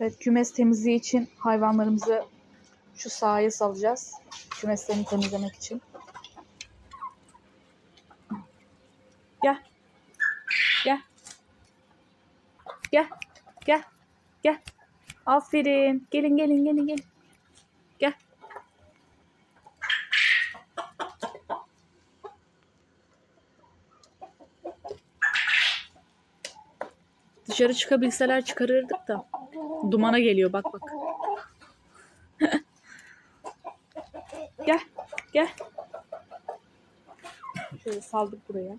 Evet kümes temizliği için hayvanlarımızı şu sahaya salacağız. Kümeslerini temizlemek için. Gel. Gel. Gel. Gel. Gel. Aferin. Gelin gelin gelin gelin. Gel. Dışarı çıkabilseler çıkarırdık da. Dumana geliyor bak bak. gel. Gel. Şöyle saldık buraya.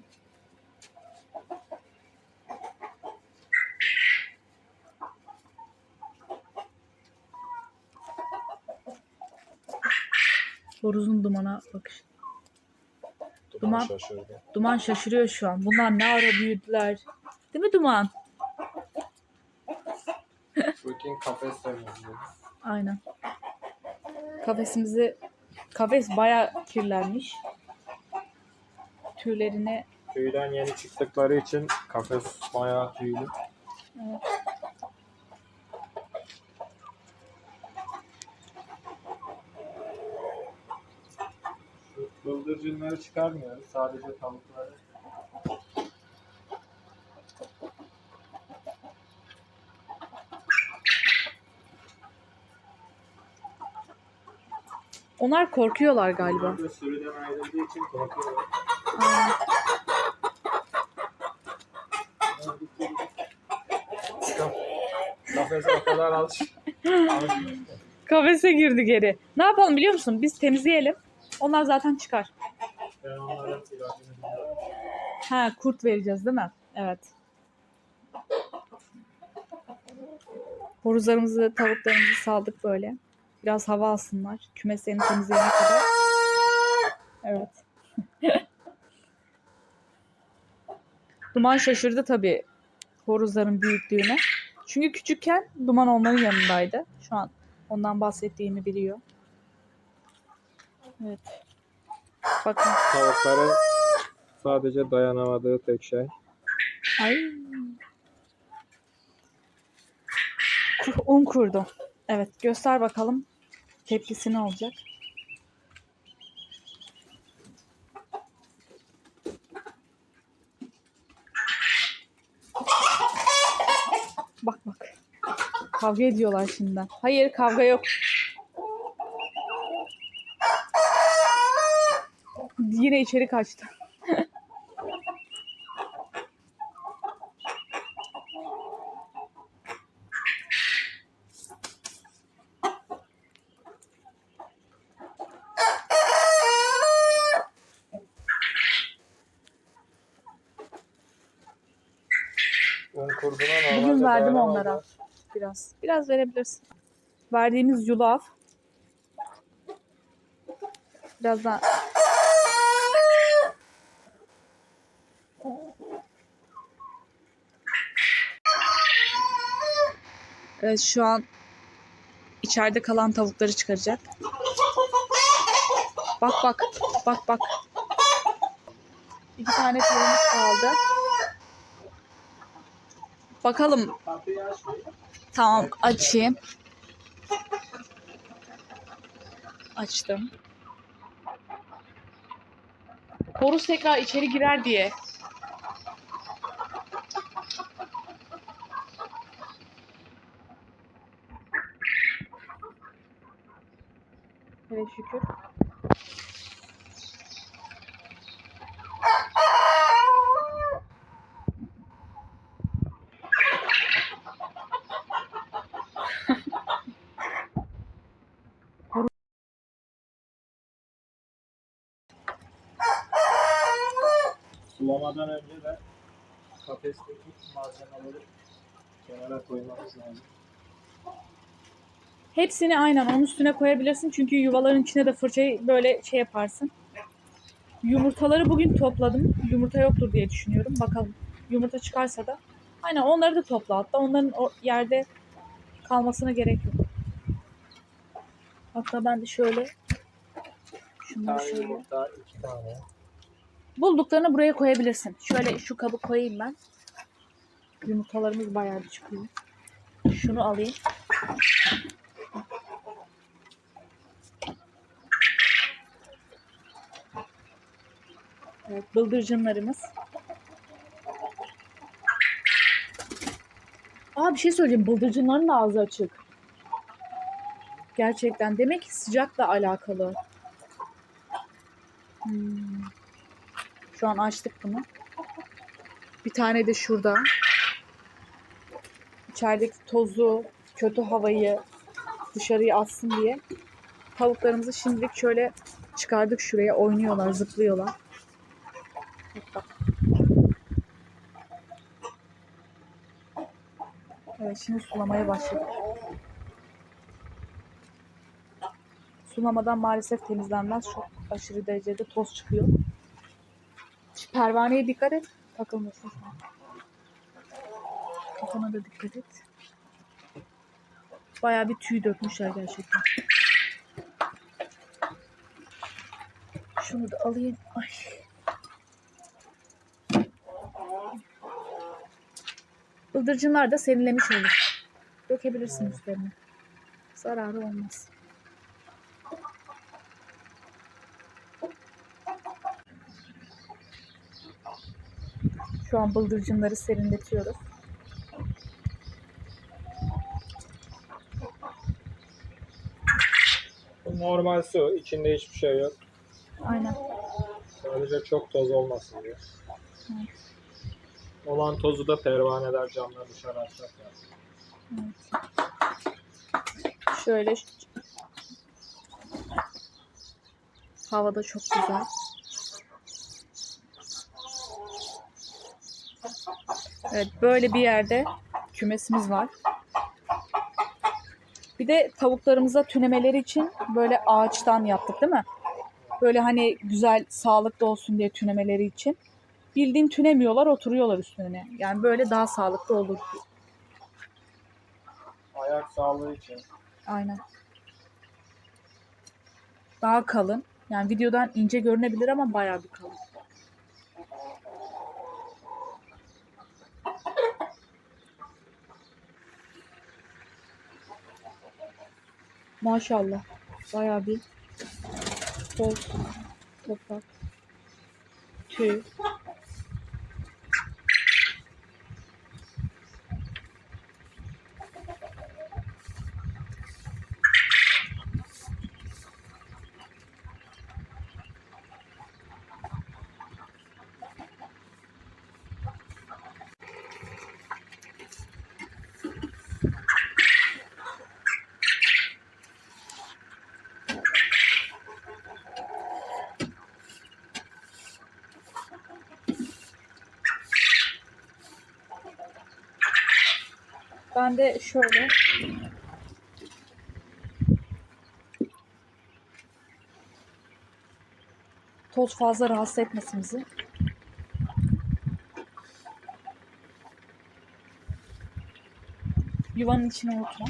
Horuzun dumana bakış. Duman. Duman şaşırıyor şu an. Bunlar ne ara büyüdüler. Değil mi Duman? Rutin kafes temizliği. Aynen. Kafesimizi kafes baya kirlenmiş. Tüylerine Tüyden yeni çıktıkları için kafes bayağı tüylü. Evet. Bıldırcınları çıkarmıyoruz. Sadece tavukları. Onlar korkuyorlar galiba. Sürüden ayrıldığı için korkuyorlar. Aynen. Kafese o kadar alış. alışmış. Kafese girdi geri. Ne yapalım biliyor musun? Biz temizleyelim. Onlar zaten çıkar. Ha kurt vereceğiz değil mi? Evet. Horuzlarımızı, tavuklarımızı saldık böyle. Biraz hava alsınlar. Kümeslerini temizleyene kadar. Evet. Duman şaşırdı tabii horuzların büyüklüğüne. Çünkü küçükken Duman onların yanındaydı. Şu an ondan bahsettiğimi biliyor. Evet. Bakın. Tavukların sadece dayanamadığı tek şey. Ay. Un kurdu. Evet göster bakalım tepkisi ne olacak. Bak bak. Kavga ediyorlar şimdi. Hayır kavga yok. Yine içeri kaçtı. Bugün verdim onlara biraz. Biraz verebilirsin. Verdiğimiz yulaf. Birazdan Evet şu an içeride kalan tavukları çıkaracak. Bak bak bak bak. İki tane tavuğumuz kaldı. Bakalım. Tamam açayım. Açtım. Horus tekrar içeri girer diye. Hele şükür. Malzemeleri kenara koymamız lazım. Hepsini aynen onun üstüne koyabilirsin. Çünkü yuvaların içine de fırçayı böyle şey yaparsın. Yumurtaları bugün topladım. Yumurta yoktur diye düşünüyorum. Bakalım. Yumurta çıkarsa da. Aynen onları da topla. Hatta onların o yerde kalmasına gerek yok. Hatta ben de şöyle şunları şöyle. yumurta, iki tane. Bulduklarını buraya koyabilirsin. Şöyle şu kabı koyayım ben. Yumurtalarımız bayağı bir çıkıyor. Şunu alayım. Evet, bıldırcınlarımız. Aa bir şey söyleyeyim. Bıldırcınların da ağzı açık. Gerçekten. Demek ki sıcakla alakalı. Hmm. Şu an açtık bunu. Bir tane de şurada. İçerideki tozu, kötü havayı dışarıya atsın diye. Tavuklarımızı şimdilik şöyle çıkardık şuraya. Oynuyorlar, zıplıyorlar. Evet şimdi sulamaya başladık. Sulamadan maalesef temizlenmez. Çok aşırı derecede toz çıkıyor. Şu pervaneye dikkat et. Takılmasın sana. Kafana da dikkat et. Bayağı bir tüy dökmüşler gerçekten. Şunu da alayım. Ay. Bıldırcınlar da serinlemiş olur. Dökebilirsin üstlerine. Zararı olmaz. Şu an bıldırcınları serinletiyoruz. Normal su. içinde hiçbir şey yok. Aynen. Sadece çok toz olmasın diye. Olan tozu da pervaneler camlar dışarı atacak yani. Evet. Şöyle havada çok güzel. Evet böyle bir yerde kümesimiz var. De tavuklarımıza tünemeleri için böyle ağaçtan yaptık değil mi? Böyle hani güzel sağlıklı olsun diye tünemeleri için. Bildiğin tünemiyorlar oturuyorlar üstüne. Yani böyle daha sağlıklı olur. Ayak sağlığı için. Aynen. Daha kalın. Yani videodan ince görünebilir ama bayağı bir kalın. Maşallah. Bayağı bir toz, toprak, tüy. Ben de şöyle toz fazla rahatsız etmesin bizi. Yuvanın içine unutma.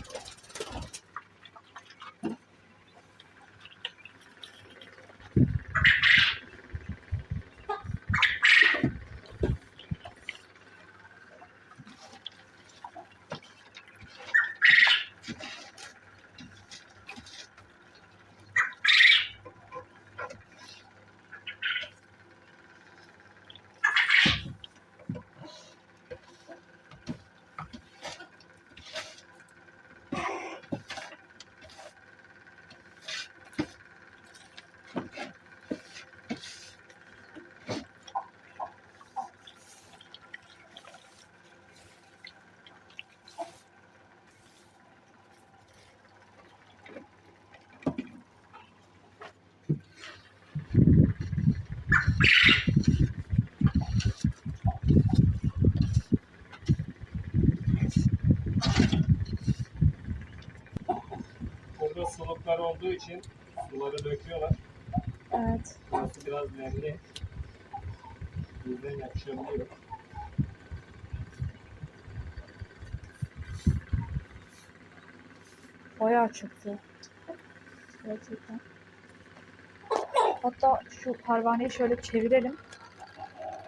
Burada suluklar olduğu için suları döküyorlar. Evet. Burası biraz nemli. Bizden yakışabiliyor. Bayağı çıktı. Gerçekten. Hatta şu pervaneyi şöyle çevirelim.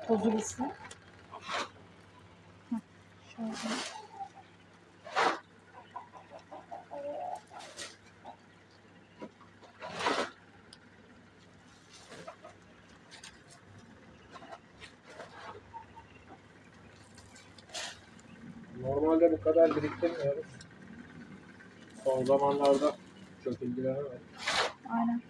Tozu gitsin. Şöyle. Normalde bu kadar biriktirmiyoruz. Son zamanlarda çok ilgilenemedim. Aynen.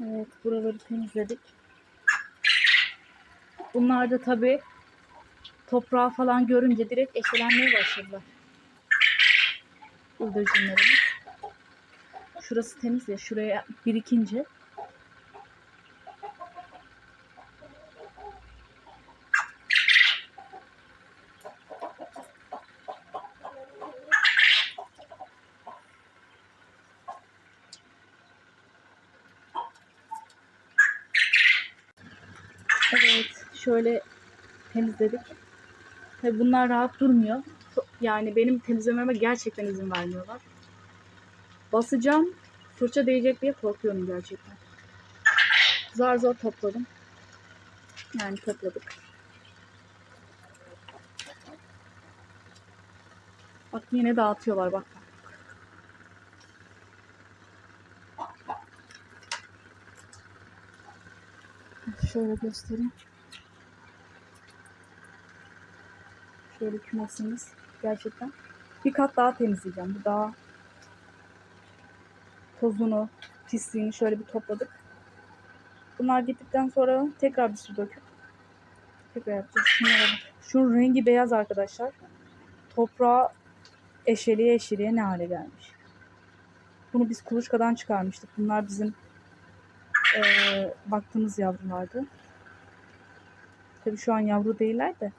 Evet, buraları temizledik. Bunlar da tabii toprağı falan görünce direkt eşelenmeye başladılar. Bıldırcınlarımız. Şurası temiz ya. Şuraya birikince Evet, şöyle temizledik. Tabii bunlar rahat durmuyor. Yani benim temizlememe gerçekten izin vermiyorlar. Basacağım, fırça değecek diye korkuyorum gerçekten. Zar zor topladım. Yani topladık. Bak yine dağıtıyorlar bak. Şöyle göstereyim. Şöyle kümesimiz gerçekten. Bir kat daha temizleyeceğim. Bir daha tozunu, pisliğini şöyle bir topladık. Bunlar gittikten sonra tekrar bir su döküp tekrar yapacağız. Şunlara. Şunun rengi beyaz arkadaşlar. Toprağı eşeliğe eşeliğe ne hale gelmiş. Bunu biz kuluçkadan çıkarmıştık. Bunlar bizim eee baktığımız yavrulardı. Tabii şu an yavru değiller de.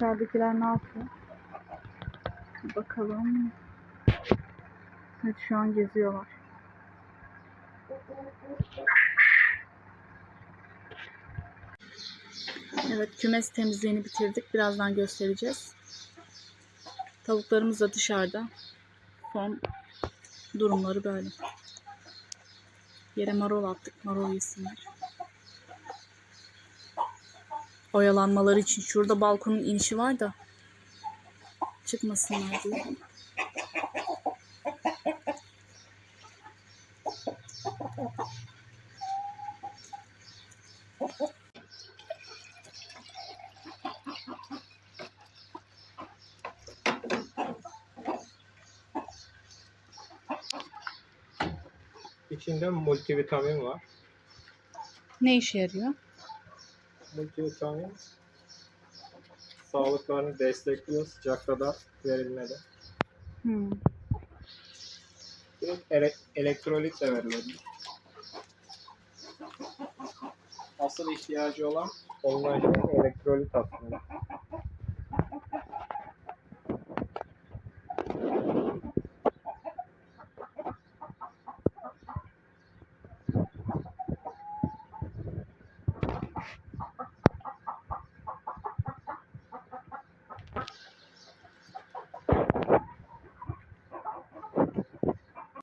Evet dışarıdakiler ne yapıyor? Bakalım. Evet şu an geziyorlar. Evet kümes temizliğini bitirdik. Birazdan göstereceğiz. Tavuklarımız da dışarıda. Son durumları böyle. Yere marul attık. Marul yesinler. Oyalanmaları için. Şurada balkonun inişi var da çıkmasınlar diye. İçinde multivitamin var. Ne işe yarıyor? Multivitamin sağlıklarını destekliyor sıcakta da verilmede. Hmm. Direkt ele- elektrolit de verilebilir. Asıl ihtiyacı olan onların elektrolit aslında.